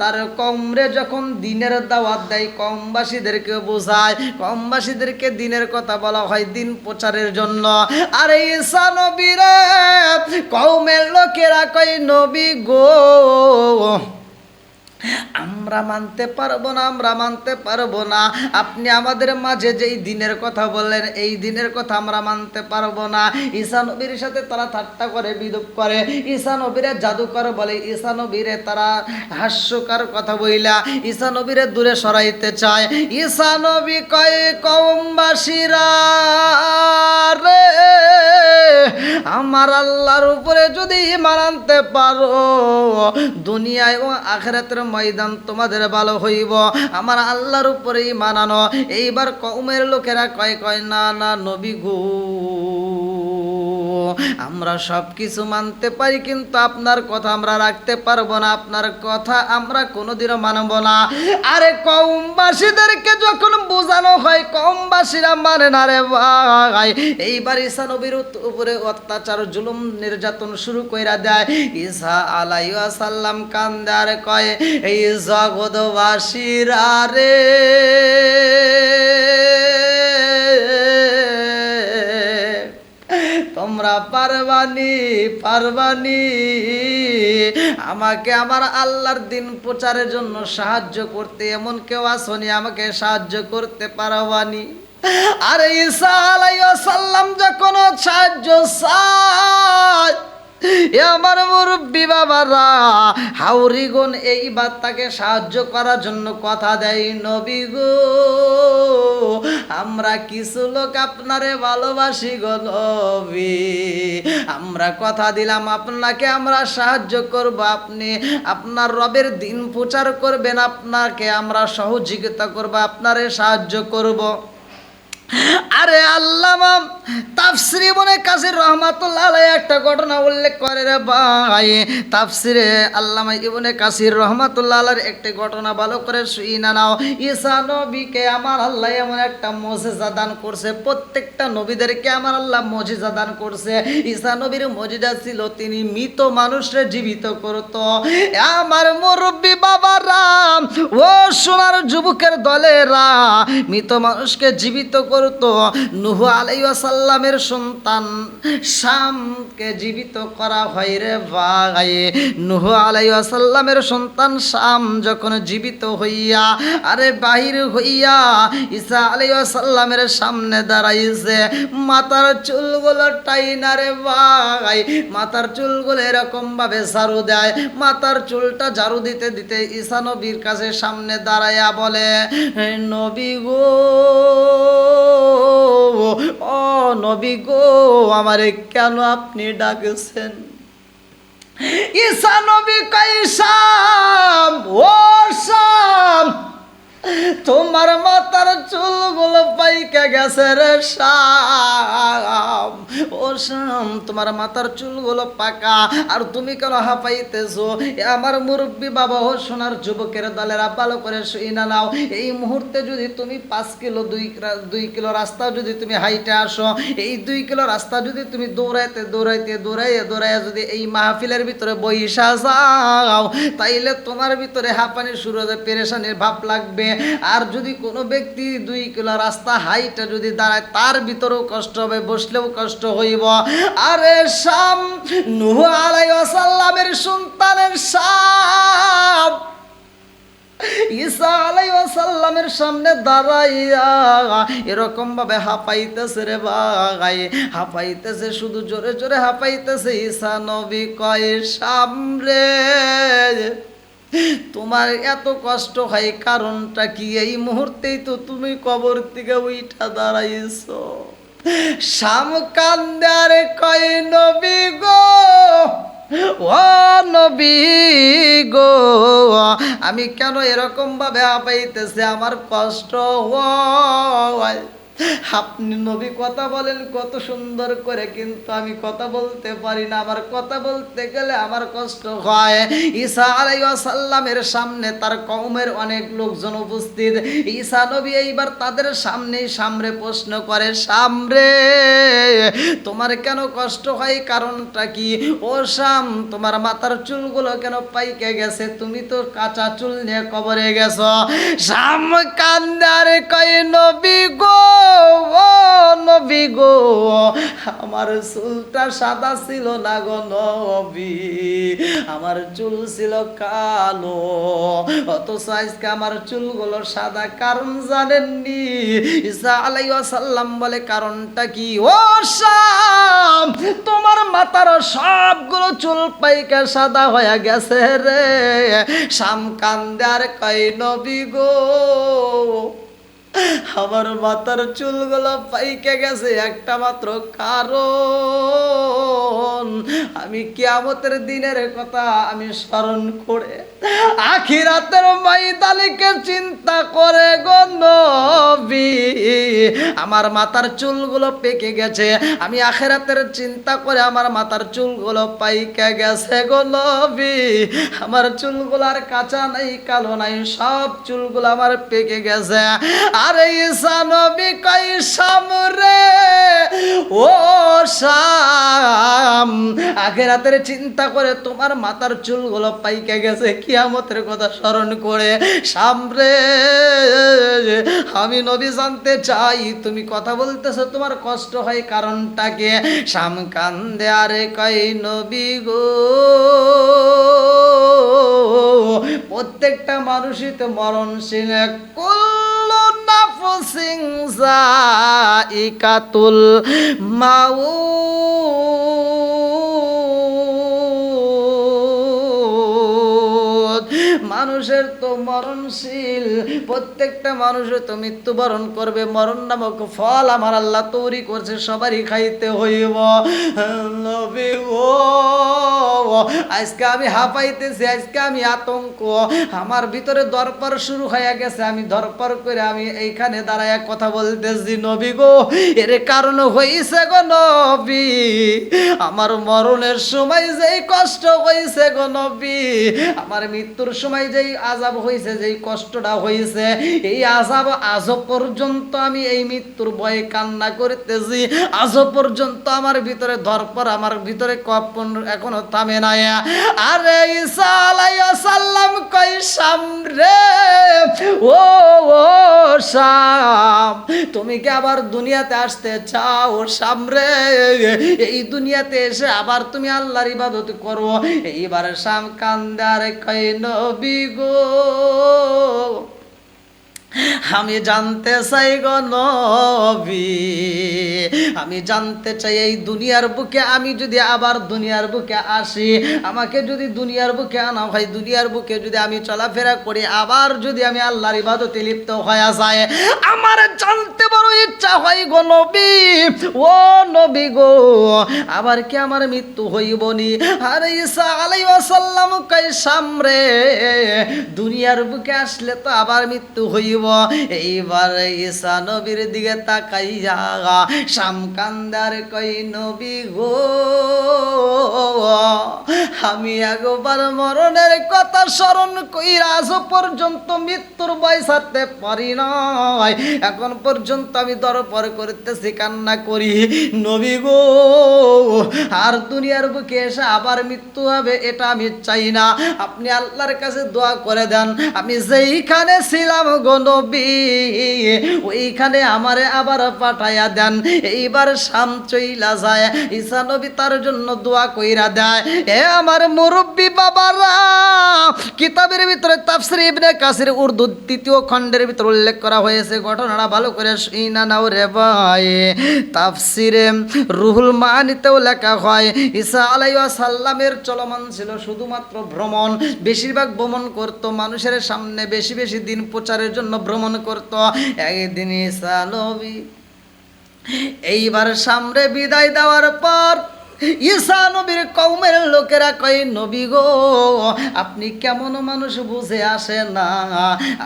তার কমরে যখন দিনের দাওয়াত দেয়, কমবাসীদেরকে বোঝায়, কমবাসীদেরকে দিনের কথা বলা হয় দিন প্রচারের জন্য। আরে ঈসা নবী রে কৌমের লোকেরা কই নবী গো। আমরা মানতে পারব না, আমরা মানতে পারব না। আপনি আমাদের মাঝে যেই দিনের কথা বললেন, এই দিনের কথা আমরা মানতে পারব না। ঈসা নবীর সাথে তারা ঠাট্টা করে, বিদুপ করে। ঈসা নবীরে জাদুকর বলে, ঈসা নবীরে তারা হাস্যকার কথা বইলা, ঈসা নবীরে দূরে সরাইতে চায়। ঈসা নবী কয়, কমবাসীরা, রে, আমার আল্লাহর উপরে যদি ইমান আনতে পারো, দুনিয়ায় এবং আখেরাতের ময়দান তোমাদের ভালো হইব। আমার আল্লাহর উপরেই মানানো। এইবার কৌমের লোকেরা কয় কয়, না না, নবী গো। আমরা সব কিছু মানতে পারি, কিন্তু আপনার কথা আমরা রাখতে পারব না। আপনার কথা আমরা কোনোদিনও মানব না। আরে কমবাসীদেরকে যখন বোঝানো হয় কমবাসীরা মানে না রে ভাই। এইবার ঈসা নবীর উপরে অত্যাচার, জুলুম, নির্যাতন শুরু কইরা দেয়। ঈসা আলাইয়া সাল্লাম কান্দার কয়, এই জগৎবাসীরা রে পারবানি পারবানি। আমাকে আমার আল্লাহর দিন প্রচারের জন্য সাহায্য করতে, এমন কেউ আসনি, আমাকে সাহায্য করতে পারবানি। আরে ইসা আলাইহিস সাল্লাম যখন সাহায্য চায় আমার মুরব্বী বাবারা হাউরিগুন এইবার তাকে সাহায্য করার জন্য কথা দেয় নবী গো। আমরা কিছু লোক আপনারে ভালোবাসি গো নবী। আমরা কথা দিলাম, আপনাকে আমরা সাহায্য করব, আপনি আপনার রবের দিন প্রচার করবেন, আপনাকে আমরা সহযোগিতা করব, আপনারে সাহায্য করব। আরে আল্লামা, তাফসিরে মনে কাসির রহমাতুল্লাহ আলাইহি একটা ঘটনা উল্লেখ করে রে ভাই। তাফসিরে আল্লামা ইবনে কাসির রহমাতুল্লাহ আলাইহির একটি ঘটনা ভালো করে শুই না নাও। ঈসা নবীকে আমার আল্লাহ এমন একটা মুজিজা দান করছে, প্রত্যেকটা নবীদেরকে আমার আল্লাহ মুজিজা দান করছে। ঈসা নবীর মুজিজা ছিল, তিনি মৃত মানুষরে জীবিত করত। আমার মুরব্বী বাবা রাম ও সোনার যুবকের দলেরা, মৃত মানুষকে জীবিত করত নুহু আলাইসাল্লামের সন্তান শামকে জীবিত করা হয় রে ভাই। নুহু আলাইসাল্লামের সন্তান শাম যখন জীবিত হইয়া, আরে বাহির হইয়া ঈসা আলাইসাল্লামের সামনে দাঁড়াইছে মাতার চুলগুলো টাইনা রে ভাই। মাথার চুলগুলো এরকম ভাবে ঝাড়ু দেয় মাতার চুলটা ঝাড়ু দিতে দিতে ঈসা নবীর কাছে সামনে দাঁড়াইয়া বলে নবী গো ও নবী গো আমারে কেন আপনি ডাকেছেন? ঈসা নবী কাইসাম ও শাম তোমার মাথার চুলগুলো পাইকে গেছে রে শাম। ও শাম, তোমার মাথার চুলগুলো পাকা। আর তুমি কেন হাঁপাইতেছো? আমার মুরব্বী বাবা, ও সোনার যুবকের দলেরা ভালো করে শুই না নাও। এই মুহূর্তে যদি তুমি পাঁচ কিলো, দুই দুই কিলো রাস্তা যদি তুমি হাইটে আসো, এই দুই কিলো রাস্তা যদি তুমি দৌড়াইতে দৌড়াইতে, দৌড়াইয়া দৌড়াইয়া যদি এই মাহফিলের ভিতরে বৈশা যাও, তাইলে তোমার ভিতরে হাঁপানি শুরু হবে, পেরেশানির ভাব লাগবে। আর যদি কোনো ব্যক্তি দুই কিলো রাস্তা হাইটে যদি দাঁড়ায়, তার ভিতরেও কষ্ট হবে, বসলেও কষ্ট হইব। আরে শাম, নুহ আলাইসাল্লামের সন্তানের শাম ঈসা আলাইসাল্লামের সামনে দাঁড়াইয়া এরকম ভাবে হাঁপাইতেছে রে ভাই। হাঁপাইতেছে, শুধু জোরে জোরে হাঁপাইতেছে। নবী কয় সামরে তোমার এত কষ্ট হয়, কারণটা কি? এই মুহূর্তেই তো তুমি কবর থেকে উইঠা দাঁড়াইছো শাম কান্দারে কয়, নবী গো, ও নবী গো, আমি কেন এরকম ভাবে হাঁপাইতেছে আমার কষ্ট হয়। আপনি নবী কথা বলেন, কত সুন্দর করে, কিন্তু আমি কথা বলতে পারি না। আমার কথা বলতে গেলে আমার কষ্ট হয়। ঈসা আলাইসাল্লামের সামনে তার কওমের অনেক লোকজন উপস্থিত। ঈসা নবী এইবার তাদের সামনেই সামনে প্রশ্ন করে, সামরে, তোমার কেন কষ্ট হয়? কারণটা কি? ও শাম, তোমার মাথার চুলগুলো কেন পাইকে গেছে? তুমি তো কাঁচা চুল নিয়ে কবরে গেছো। শাম কান্দার কই নবী গো নবী গো, আমার চুলটা সাদা ছিল না গো নবী, আমার চুল ছিল কালো, অথচ আজকে আমার চুলগুলো সাদা, কারণ জানেননি? ঈসা আলাইহিস সাল্লাম বলে, কারণটা কি? ও শাম, তোমার মাথার সবগুলো চুল পাইকা সাদা হয়ে গেছে রে, শাম কান্দে আর কই নবী গো আমার মাথার চুলগুলো পাইকে গেছে, একটা মাত্র কারণ। আমি কিয়ামতের দিনের কথা আমি স্মরণ করে আখিরাতের ময়দানিকে চিন্তা করে গো আমার মাথার চুলগুলো পেকে গেছে, আমি আখেরাতের চিন্তা করে আমার মাথার চুলগুলো পাইকে গেছে গো নবী। আমার চুলগুলো আর কাঁচা নাই, কালো নাই, সব চুলগুলো আমার পেকে গেছে। আরে ঈসা নবী কই সামরে ও শাম আখেরাতের চিন্তা করে তোমার মাথার চুলগুলো পাইকে গেছে, কিয়ামতের কথা স্মরণ করে। সামরে আমি নবী জানতে চাই, তুমি কথা বলতেছো, তোমার কষ্ট হয় কারণটাকে। শাম কান্দে, আরে কই নবী গো? প্রত্যেকটা মানুষই তো মরণশীল। কুল্লু নাফসিং জাইকাতুল মাউত। মানুষের তো মরণশীল। প্রত্যেকটা মানুষের তো মৃত্যুবরণ করবে, মরণ নামক ফল আমার আল্লাহ তৈরি করছে, সবারই খাইতে হইব। নবী গো আজকে আমি হাঁপাইতেছি, আজকে আমি আতঙ্ক। আমার ভিতরে দরপর শুরু হয়ে গেছে, আমি দরপর করে আমি এইখানে দাঁড়ায় কথা বলতেছি, নবী গো, এর কারণ হইছে গো নবী। আমার মরণের সময় যেই কষ্ট হয়েছে গো নবী। আমার মৃত্যুর সময় যেই আজাব হইছে, যেই কষ্টটা হইছে, এই আজাব আজ পর্যন্ত আমি এই মৃত্যুর ভয়ে কান্না করতেছি। আজ পর্যন্ত আমার ভিতরে ধরপর, আমার ভিতরে কপন এখনও থামে নাই। আরে সালাম কই সামরে ও ও, শাম, তুমি কি আবার দুনিয়াতে আসতে চাও? সামরে এই দুনিয়াতে এসে আবার তুমি আল্লাহর ইবাদত করো? এইবার শাম কান্দার কই গো আমি জানতে চাই গো নবী, আমি জানতে চাই এই দুনিয়ার বুকে, আমি যদি আবার দুনিয়ার বুকে আসি, আমাকে যদি দুনিয়ার বুকে আনা হয়, দুনিয়ার বুকে যদি আমি চলাফেরা করি, আবার যদি আমি আল্লাহর ইবাদতে লিপ্ত হয়ে যায় আমার জানতে বড় ইচ্ছা হয় গো নবী, ও নবী গো, আবার কি আমার মৃত্যু হইব নি? আর ঈসা আলাইহিস সালাম কই সামরে, দুনিয়ার বুকে আসলে তো আবার মৃত্যু হইব। এইবার ঈসা নবীর দিকে তাকাইয়া শামকান্দার কই নবী গো? আমি একবার মরণের কথা স্মরণ কইরা আজ পর্যন্ত মৃত্যুর ছাড়তে পারি নাই। এখন পর্যন্ত আমি দরপর করতেছি, কান্না করি। নবী গো, আর দুনিয়ার বুকে এসে আবার মৃত্যু হবে এটা আমি চাই না। আপনি আল্লাহর কাছে দোয়া করে দেন, আমি যেইখানে ছিলাম গো নবী ওইখানে আমারে আবার পাঠাইয়া দেন। এইবার শাম চইলা যায়, ঈসা নবী তার জন্য দোয়া কইরা দেয়, এ আমার মুরব্বী বাবারা! কিতাবের ভিতরে তাফসির ইবনে কাসির উর্দু তৃতীয় খণ্ডের ভিতরে উল্লেখ করা হয়েছে, ঘটনাটা ভালো করে শুইনা নাও রে ভাই। তাফসিরে রুহুল মানিতেও লেখা হয়, ঈসা আলাইহিস সাল্লামের চলমান ছিল শুধুমাত্র ভ্রমণ। বেশিরভাগ ভ্রমণ করত মানুষের সামনে, বেশি বেশি দিন প্রচারের জন্য ভ্রমণ করত একদিন সালবি এইবার সামনে বিদায় দেওয়ার পর ঈসা নবীর কৌমের লোকেরা কয়, নবী গো, আপনি কেমন মানুষ বুঝে আসে না?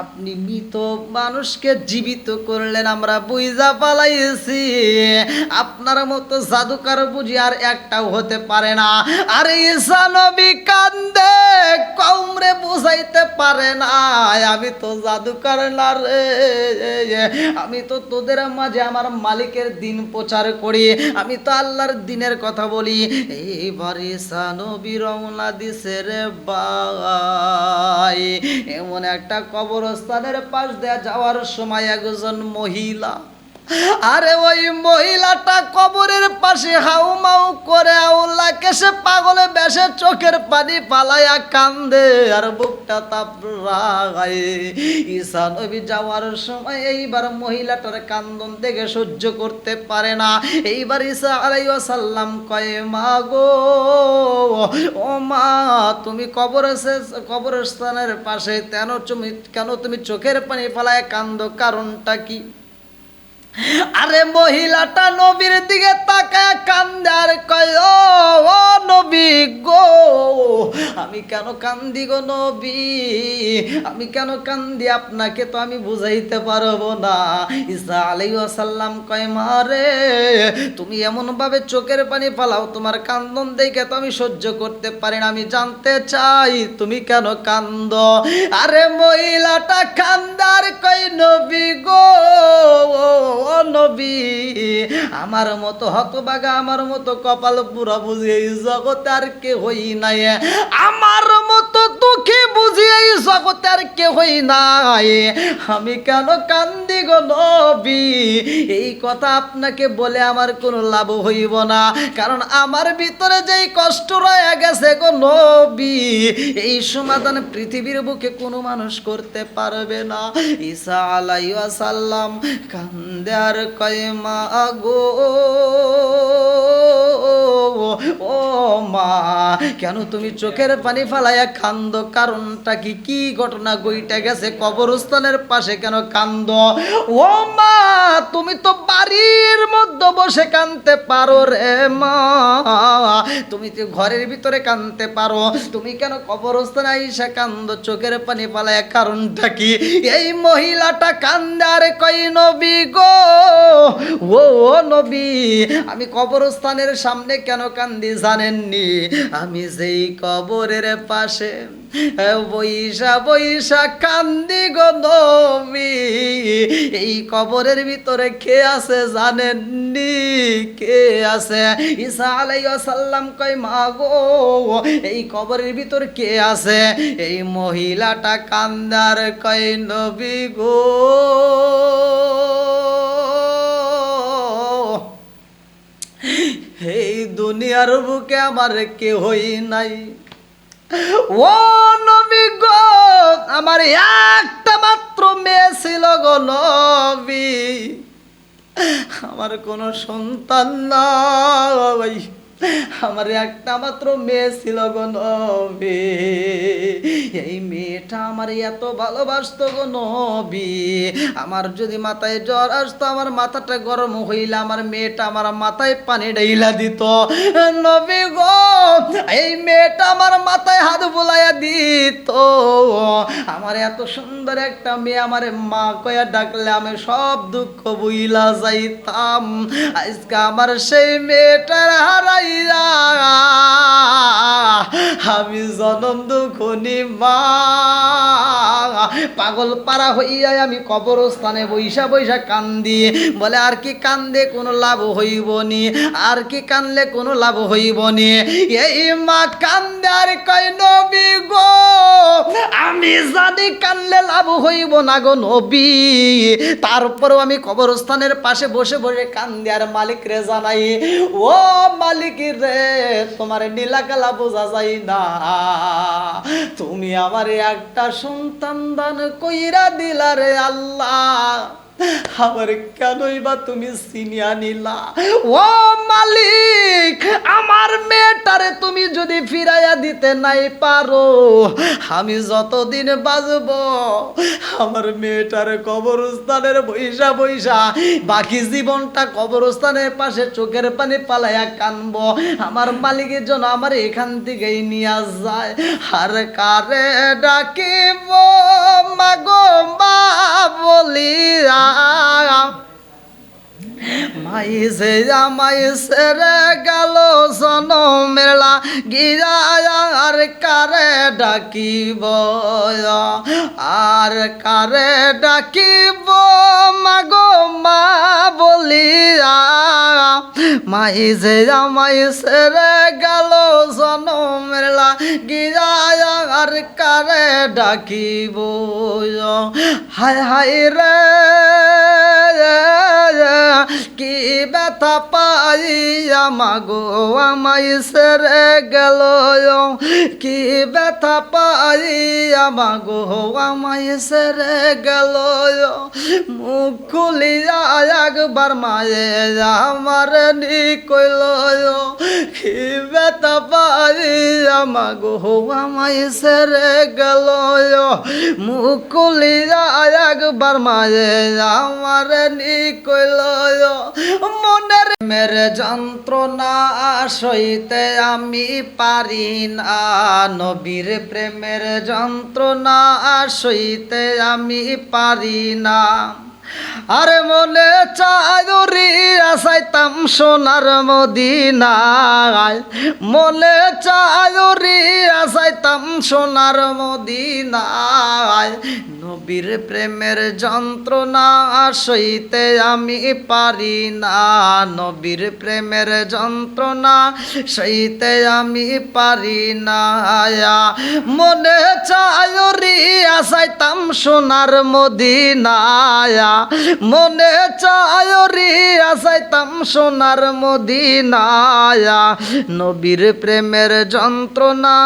আপনি মৃত মানুষকে জীবিত করলেন, আমরা বুঝা পালাইছি। আপনার মতো জাদুকার বুঝি আর একটাও হতে পারে না। আর ঈসা নবী কান্দে কৌমরে বুঝাইতে পারে না, আমি তো জাদুকার না রে, আমি তো তোদের মাঝে আমার মালিকের দিন প্রচার করি, আমি তো আল্লাহর দিনের কথা বলি। এইবারে সানবী রওনা দিছে রে বাই এমন একটা কবরস্থানের পাশ দিয়ে যাওয়ার সময় একজন মহিলা আরে ওই মহিলাটা কবরের পাশে হাউ মাউ করে আউল্লা কেসে পাগলে বেসে চোখের পানি পালায়া কান্দে আর বুকটা তাপড়ায় ঈসা নবী যাওয়ার সময় এইবার মহিলাটার কান্দন দেখে সহ্য করতে পারে না। এইবার ঈসা আলাইহিস সাল্লাম কয়ে, মা গো, ও মা, তুমি কবর কবরস্থানের পাশে কেন তুমি কেন তুমি চোখের পানি ফালায় কান্দো? কারণটা কি? আরে মহিলাটা নবীর দিকে তাকায় কান্দার কয়, ও নবী গো, আমি কেন কান্দি গো নবী? আমি কেন কান্দি? আপনাকে তো আমি বুঝাইতে পারব না। ঈসা আলাইহিস সাল্লাম কয় মারে তুমি এমন ভাবে চোখের পানি ফালাও, তোমার কান্দন দেখে তো আমি সহ্য করতে পারি না। আমি জানতে চাই তুমি কেন কান্দ? আরে মহিলাটা কান্দার কয়, নবী গো নবী, আমার মতো হতবাগা, আমার মতো কপাল পুরা বুঝি এই জগতে আর কে হই নাই। আমার মতো দুঃখী বুঝি এই জগতে আর কে হই নাই। আমি কেন কান্দি গো নবী? এই কথা আপনাকে বলে আমার কোনো লাভ হইব না। কারণ আমার ভিতরে যেই কষ্ট রয়ে গেছে গো নবী, এই সমাধান পৃথিবীর বুকে কোনো মানুষ করতে পারবে না। ঈসা আলাইহিস সাল্লাম কান্দে আর কয় মা গো ও মা কেন তুমি চোখের পানি ফালাইয়া কান্দ? কারণটা কি? কি ঘটনা? গইটা গেছে কবরস্থানের পাশে কেন কান্দ? ও মা, তুমি তো বাড়ির মধ্যে বসে কানতে পারো রে মা। তুমি তো ঘরের ভিতরে কানতে পারো। তুমি কেন কবরস্থানে আইসা কান্দ? চোখের পানি ফালাইয়া কারণটা কি? এই মহিলাটা কান্দে আর কই নবী গো? ও ও নবী, আমি কবরস্থানের সামনে কেন কান্দি জানেননি? আমি যেই কবরের পাশে বৈশা বৈশা কান্দি গো নবী। এই কবরের ভিতরে কে আছে জানেননি? কে আছে? ঈসা আলাইহিস সাল্লাম কয়, মা গো, এই কবরের ভিতর কে আছে? এই মহিলাটা কান্দার কয়, নবী গো এই দুনিয়ার বুকে আমার কেহই নাই। ও নবী গো, আমার একটা মাত্র মেয়ে ছিল গো নবী। আমার কোনো সন্তান না নাই। আমার একটা মাত্র মেয়ে ছিল গো নবী। এই মেয়েটা আমার এত ভালোবাসতো গো নবী। আমার যদি মাথায় জ্বর আসতো, আমার মাথাটা গরম হইলে আমার মেয়েটা আমার মাথায় পানি ডাইলা দিত। নবী গো, এই মেয়েটা আমার মাথায় হাত বুলাইয়া দিত। আমার এত সুন্দর একটা মেয়ে, আমার মা কয়া ডাকলে আমি সব দুঃখ বুইলা যাইতাম। আজকে আমার সেই মেয়েটার আমি জনম দুখনি মা। পাগল পাড়া হইয়া আমি কবরস্থানে বৈশা বৈশা কান্দি। বলে, আর কি কান্দে কোনো লাভ হইব নি আর কি কানলে কোনো লাভ হইব নি এই মা কান্দে, আর কয় নবী গো, আমি জানি কানলে লাভ হইব না গো নবী। তারপরেও আমি কবরস্থানের পাশে বসে বসে কান্দি, আর মালিক রে জানাই, ও মালিক রে, তোমার নীলাকালা বোঝা যায় না। তুমি আমার একটা সন্তান দান কইরা দিলা রে আল্লাহ। আমার কেনই বা তুমি চিনিয়া নিলা? ও মালিক, আমার মেয়েটারে তুমি যদি ফিরাইয়া দিতে নাই পারো, আমি যতদিন বাজব আমার মেয়েটার কবরস্থানের বৈশা বৈশা, বাকি জীবনটা কবরস্থানের পাশে চোখের পানি পালাইয়া কানব। আমার মালিকের জন্য আমার এখান থেকেই নিয়ে যায়। আর কারে ডাকিব মাগো মা বলিয়া মাইসে জামাইসে রে গেল মেলা গিরা আর কারে ডাকিব আর কারে ডাকিব মাগো মা বলিয়া? মাইসে জামাইসে রে গেল মেলা গিরা আর কারে ডাকিব হায় হায় রে, কি দেবা ব্যথা পাই, আমাগো আমাই সেরে গেল কি ব্যথা পাই, আমাগো আমাই সেরে গেল মুখ খুলিয়া একবার মায়ে আমার নি কইল কি ব্যথা পাই, আমাগো আমাই সেরে গেল মুখ খুলিয়া একবার মায়ে আমার নি কইল মনের মেরে যন্ত্রণা সইতে আমি পারি না। নবীর প্রেমের যন্ত্রণা সইতে আমি পারি না। আরে মনে চায়রি আসাইতাম সোনার মদিনায়। মনে চায়রি আসাইতাম সোনার মদিনায়। নবীর প্রেমের যন্ত্রণা সইতে আমি পারি না। নবীর প্রেমের যন্ত্রণা সইতে আমি পারি না। মনে চায়রি আসাইতাম সোনার মদিনায়া। মনে চায়রি আসাইতাম সোনার মদিনায়া। নবীর প্রেমের যন্ত্রণা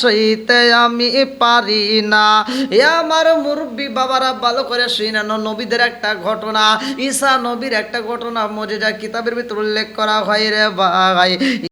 সইতে আমি পারি না। এ আমার মুরব্বী বাবারা, ভালো করে শুনানো নবীদের একটা ঘটনা, ঈসা নবীর একটা ঘটনা মজে মজেজা কিতাবের ভিতর উল্লেখ করা হয় রে ভাই।